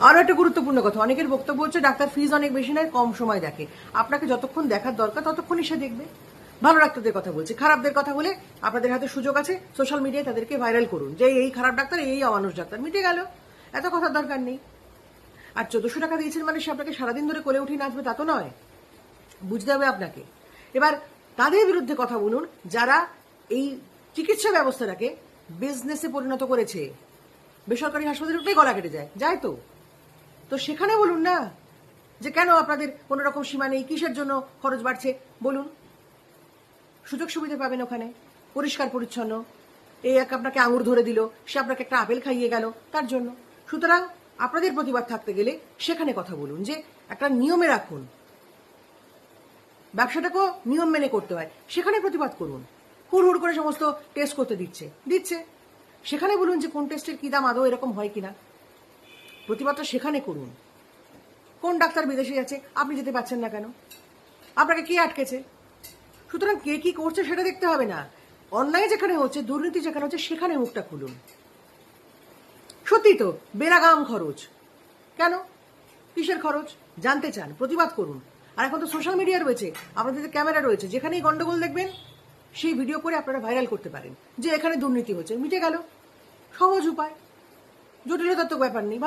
আরও একটা গুরুত্বপূর্ণ কথা। অনেকের বক্তব্য হচ্ছে, ডাক্তার ফিজ অনেক বেশি নেয়, কম সময় দেখে। আপনাকে যতক্ষণ দেখার দরকার, ততক্ষণই সে দেখবে। ভালো ডাক্তারদের কথা বলছি। খারাপদের কথা বলে আপনাদের হাতে সুযোগ আছে সোশ্যাল মিডিয়ায় তাদেরকে ভাইরাল করুন। যে এই খারাপ ডাক্তার, এই অমানুষ ডাক্তার, মিটে গেল। এত কথার দরকার নেই। আর চোদ্দশো টাকা দিয়েছেন মানে সে আপনাকে সারাদিন ধরে কোলে উঠিয়ে নাচবে, তা তো নয়। বুঝতে হবে আপনাকে। এবার তাদের বিরুদ্ধে কথা বলুন, যারা এই চিকিৎসা ব্যবস্থাটাকে বিজনেসে পরিণত করেছে। বেসরকারি হাসপাতালে গলা কেটে যায়। যায় তো। তো সেখানে বলুন না যে কেন আপনাদের কোনো রকম সীমা নেই? কিসের জন্য খরচ বাড়ছে? বলুন। সুযোগ সুবিধা পাবেন ওখানে। পরিষ্কার, পরিচ্ছন্ন। এই এক আপনাকে আঙুর ধরে দিল, সে আপনাকে একটা আপেল খাইয়ে গেল, তার জন্য। সুতরাং আপনাদের প্রতিবাদ থাকতে গেলে সেখানে কথা বলুন যে একটা নিয়মে রাখুন। ব্যবসাটাকেও নিয়ম মেনে করতে হয়। সেখানে প্রতিবাদ করুন। হুড় হুড় করে সমস্ত টেস্ট করতে দিচ্ছে। দিচ্ছে। সেখানে বলুন যে কোন টেস্টের কি দাম আদৌ এরকম হয় কিনা। প্রতিবাদটা সেখানে করুন। কোন ডাক্তার বিদেশে যাচ্ছে, আপনি যেতে পারছেন না কেন? আপনাকে কে আটকেছে? সুতরাং কে কি করছে সেটা দেখতে হবে না। অন্যায় যেখানে হচ্ছে, দুর্নীতি যেখানে হচ্ছে, সেখানে মুখটা খুলুন। সত্যি তো বেরাগাম খরচ। কেন? কিসের খরচ? জানতে চান, প্রতিবাদ করুন। আর এখন তো সোশ্যাল মিডিয়া রয়েছে, আপনাদের ক্যামেরা রয়েছে, যেখানেই গন্ডগোল দেখবেন, সেই ভিডিও করে আপনারা ভাইরাল করতে পারেন। যে এখানে দুর্নীতি হচ্ছে, মিটে গেল। সহজ উপায়। জটিলতার তো ব্যাপার নেই।